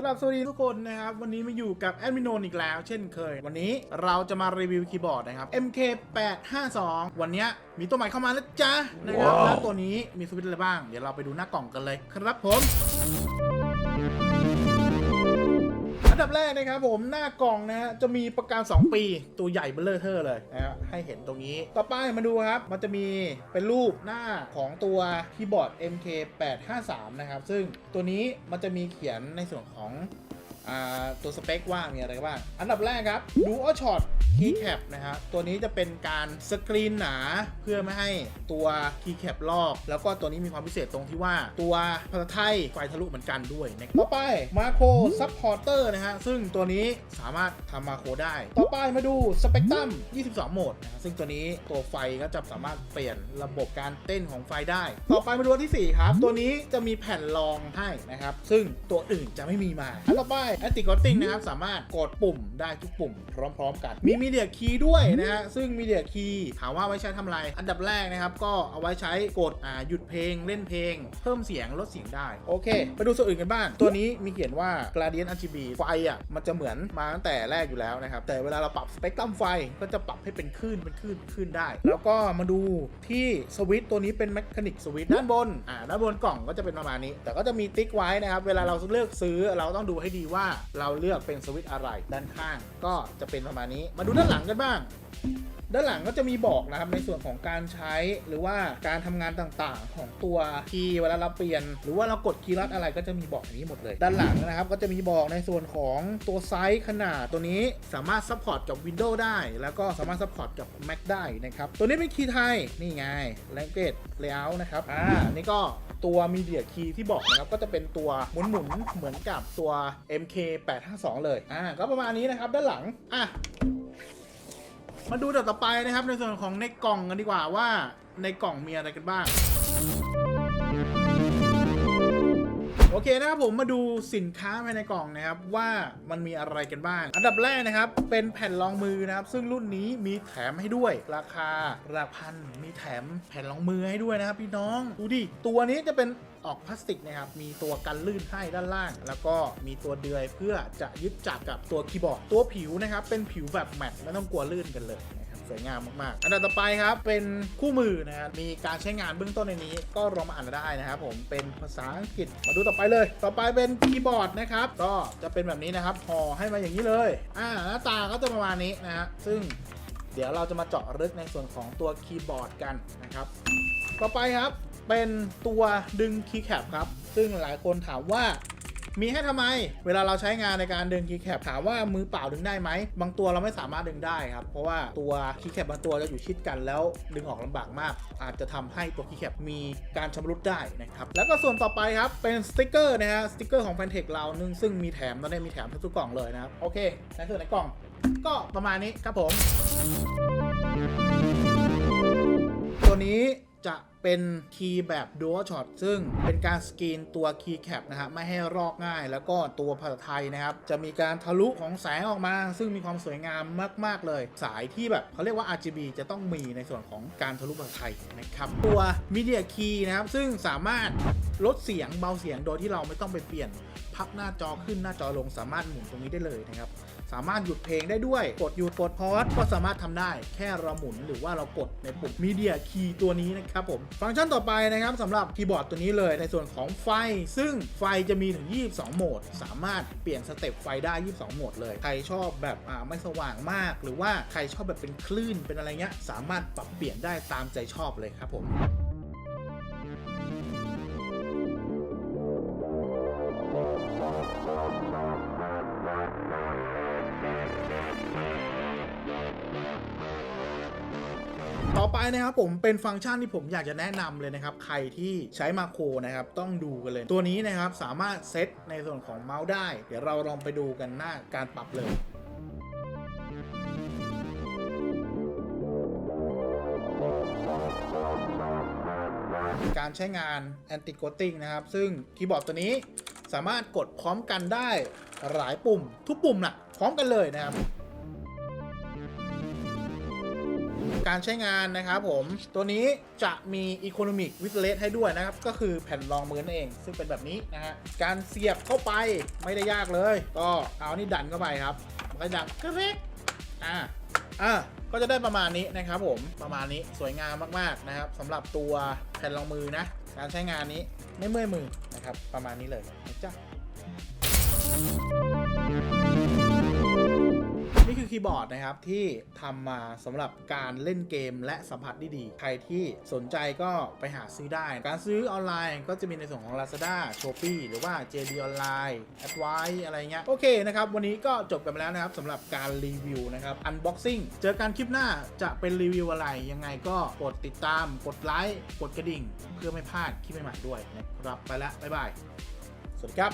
กราบสวัสดีทุกคนนะครับ วันนี้มาอยู่กับแอดมินโนนอีกแล้ว เช่นเคย วันนี้เราจะมารีวิวคีย์บอร์ดนะครับ MK852 วันนี้มีตัวใหม่เข้ามาแล้วจ้านะครับว้าวแล้วตัวนี้มีสวิตช์อะไรบ้าง เดี๋ยวเราไปดูหน้ากล่องกันเลยครับผมอัน ดับแรกนะครับผมหน้ากล่องนะฮะจะมีประกัน2 ปีตัวใหญ่เบลเลอร์เทอร์เลยนะฮะให้เห็นตรงนี้ ต่อไปมาดูครับ มันจะมีเป็นรูปหน้าของตัวคีย์บอร์ด MK853 นะครับ ซึ่งตัวนี้มันจะมีเขียนในส่วนของ ตัวสเปคว่ามีอะไรบ้าง อันดับแรกครับ Dual Shot Keycap นะฮะตัวนี้จะเป็นการสกรีนหนาเพื่อไม่ให้ตัว Keycap ลอก แล้วก็ตัวนี้มีความพิเศษตรงที่ว่าตัวภาษาไทยไฟทะลุเหมือนกันด้วยนะต่อไปมาโคร Supporter นะฮะ ซึ่งตัวนี้สามารถทำมาโคได้ ต่อไปมาดู Spectrum 22 โหมดนะ ซึ่งตัวนี้ตัวไฟก็จะสามารถเปลี่ยนระบบการเต้นของไฟได้ ต่อไปมาดูอันที่ 4 ครับ ตัวนี้จะมีแผ่นรองให้นะครับ ซึ่งตัวอื่นจะไม่มีมาอันต่อไป a n t i c o t t i n g นะครับ สามารถกดปุ่มได้ทุกปุ่มพร้อม ๆ กัน มี Media Key ด้วยนะฮะ ซึ่ง Media Key ถามว่าไว้ใช้ทำอะไรอันดับแรกนะครับ ก็เอาไว้ใช้กดอ่าหยุดเพลงเล่นเพลง เพิ่มเสียงลดเสียงได้ โอเค ไปดูส่วนอื่นกันบ้าง ตัวนี้มีเขียนว่า Gradient RGB ไฟอะมันจะเหมือนมาตั้งแต่แรกอยู่แล้วนะครับแต่เวลาเราปรับสเปกตรัมไฟก็จะปรับให้เป็นคลื่นเป็นคลื่นเป็นคลื่นได้ แล้วก็มาดูที่สวิตช์ตัวนี้เป็นแมคานิกสวิตช์ด้านบนอ่าด้านบนกล่องก็จะเป็นประมาณนี้ แต่ก็จะมีติ๊กไว้นะครับเวลาเราเลือกซื้อเราต้องดูให้ดีว่าเราเลือกเป็นสวิตช์อะไรด้านข้างก็จะเป็นประมาณนี้ มาดูด้านหลังกันบ้างด้านหลังก็จะมีบอกนะครับในส่วนของการใช้หรือว่าการทำงานต่างๆ ของตัวคีย์เวลาเราเปลี่ยน หรือว่าเรากดคีย์ลัดอะไรก็จะมีบอกนี้หมดเลย ด้านหลังนะครับก็จะมีบอกในส่วนของตัวไซส์ขนาดตัวนี้สามารถซัพพอร์ตกับ Windows ได้ แล้วก็สามารถซัพพอร์ตกับ Mac ได้นะครับตัวนี้เป็นคีย์ไทยนี่ไง Language Layout นะครับอ่านี่ก็ตัว Media Key ที่บอกนะครับก็จะเป็นตัวหมุนๆเหมือนกับตัว MK852 เลยอ่าก็ประมาณนี้นะครับด้านหลังอะ มาดูต่อไปนะครับในส่วนของในกล่องกันดีกว่าว่าในกล่องมีอะไรกันบ้าง อเคนะครับผมมาดูสินค้าภายในกล่องนะครับว่ามันมีอะไรกันบ้าง อันดับแรกนะครับเป็นแผ่นรองมือนะครับ ซึ่งรุ่นนี้มีแถมให้ด้วย ราคาหลักพันมีแถมแผ่นรองมือให้ด้วยนะครับพี่น้องดูดิตัวนี้จะเป็นออกพลาสติกนะครับ มีตัวกันลื่นให้ด้านล่าง แล้วก็มีตัวเดือยเพื่อจะยึดจับกับตัวคีย์บอร์ด ตัวผิวนะครับ เป็นผิวแบบแมตต์ไม่ต้องกลัวลื่นกันเลย สวยงามมากๆ อันดับต่อไปครับเป็นคู่มือนะครับมีการใช้งานเบื้องต้นในนี้ ก็ลองมาอ่านได้นะครับผมเป็นภาษาอังกฤษมาดูต่อไปเลย ต่อไปเป็นคีย์บอร์ดนะครับก็จะเป็นแบบนี้นะครับห่อให้มาอย่างนี้เลยอ่าหน้าตาก็จะประมาณนี้นะฮะซึ่งเดี๋ยวเราจะมาเจาะลึกในส่วนของตัวคีย์บอร์ดกันนะครับ ต่อไปครับเป็นตัวดึงคีย์แคปครับ ซึ่งหลายคนถามว่า มีให้ทำไม เวลาเราใช้งานในการดึงคีย์แคปถามว่ามือเปล่าดึงได้ไหม บางตัวเราไม่สามารถดึงได้ครับ เพราะว่าตัวคีย์แคปบางตัวจะอยู่ชิดกันแล้วดึงออกลำบากมาก อาจจะทำให้ตัวคีย์แคปมีการชำรุดได้นะครับ แล้วก็ส่วนต่อไปครับ เป็นสติกเกอร์นะฮะ สติกเกอร์ของแฟนเทคเรานึงซึ่งมีแถมตอนนี้มีแถมทุกกล่องเลยนะครับ โอเค ในส่วนในกล่อง ก็ประมาณนี้ครับผม ตัวนี้ จะเป็นคีย์แบบ Dual Shot ซึ่งเป็นการสกรีนตัวคีย์แคปนะครับไม่ให้รอกง่าย แล้วก็ตัวภาษาไทยนะครับ จะมีการทะลุของแสงออกมา ซึ่งมีความสวยงามมาก ๆ เลย สายที่แบบเขาเรียกว่า RGB จะต้องมีในส่วนของการทะลุภาษาไทยนะครับ ตัว Media Key นะครับ ซึ่งสามารถลดเสียงเบาเสียงโดยที่เราไม่ต้องไปเปลี่ยน พับหน้าจอขึ้นหน้าจอลงสามารถหมุนตรงนี้ได้เลยนะครับ สามารถหยุดเพลงได้ด้วย กดหยุดกดพอสก็สามารถทำได้แค่เราหมุนหรือว่าเรากดในปุ่ม Media Key ตัวนี้นะครับผม ฟังก์ชันต่อไปนะครับสำหรับคีย์บอร์ดตัวนี้เลย ในส่วนของไฟ ซึ่งไฟจะมีถึง 22 โหมด สามารถเปลี่ยนสเต็ปไฟได้ 22 โหมดเลย ใครชอบแบบอ่าไม่สว่างมาก หรือว่าใครชอบแบบเป็นคลื่นเป็นอะไรเงี้ยสามารถปรับเปลี่ยนได้ตามใจชอบเลยครับผม อไปนะครับผมเป็นฟังก์ชันที่ผมอยากจะแนะนำเลยนะครับ ใครที่ใช้มาโครนะครับ ต้องดูกันเลย ตัวนี้นะครับสามารถเซตในส่วนของเมาส์ได้ เดี๋ยวเราลองไปดูกันหน้าการปรับเลยการใช้งาน anti ghosting นะครับ ซึ่งคีย์บอร์ดตัวนี้สามารถกดพร้อมกันได้หลายปุ่ม ทุกปุ่มน่ะ พร้อมกันเลยนะครับ การใช้งานนะครับผม ตัวนี้จะมี Economic w i t l e s ให้ด้วยนะครับ ก็คือแผ่นรองมือนั่นเอง ซึ่งเป็นแบบนี้นะฮะ การเสียบเข้าไปไม่ได้ยากเลย ก็เอานี่ดันเข้าไปครับ มันก็ดังกระเกอ่าอะก็จะได้ประมาณนี้นะครับผมประมาณนี้สวยงามมากๆนะครับสำหรับตัวแผ่นรองมือนะ การใช้งานนี้ไม่เมื่อยมือนะครับ ประมาณนี้เลยนะจ๊ะ ย์บอร์ดนะครับที่ทำมาสำหรับการเล่นเกมและสัมผัสได้ดีใครที่สนใจก็ไปหาซื้อได้ การซื้อออนไลน์ก็จะมีในส่วนของ Lazada, Shopee หรือว่า JD Online, a d v i อะไรเงี้ย โอเคนะครับ วันนี้ก็จบกันไปแล้วนะครับสำหรับการรีวิวนะครับ Unboxing เจอกันคลิปหน้าจะเป็นรีวิวอะไร ยังไงก็กดติดตาม กดไลค์ กดกระดิ่ง เพื่อไม่พลาดคลิปใหม่ๆด้วยนะครับ ไปแล้วบ๊ายบาย สวัสดีครับ